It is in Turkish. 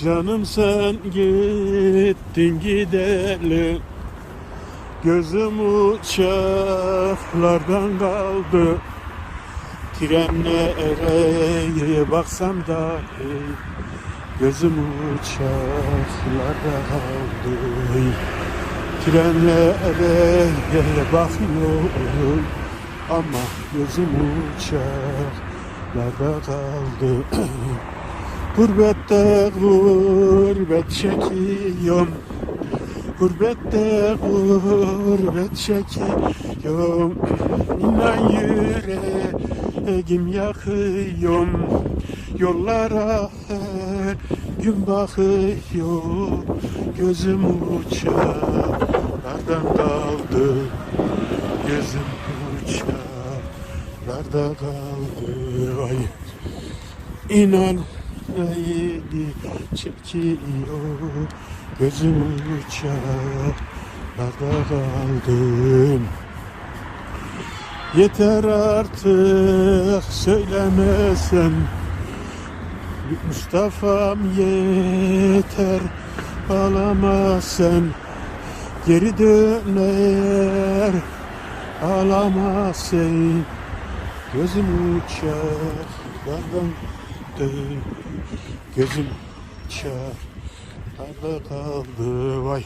Canım sen gittin gideli Gözüm uçaklardan kaldı. Trenlere baksam da Gözüm uçaklarda kaldı. Trenlere bakıyorum Ama gözüm uçaklarda kaldı Gurbette gurbet çekiyorum. Gurbette gurbet çekiyorum. İnan yüreğim yakıyorum. Yollara her gün bakıyorum. Gözüm uçaklardan kaldı? Gözüm uçaklarda kaldı? Ay. İnan yüreğimi çekiyor Gözüm uçaklarda kaldım Yeter artık söylemesen Mustafa'm yeter ağlama sen Geri döner ağlama sen Gözüm uçaklardan dön Gözüm uçaklarda kaldı. Vay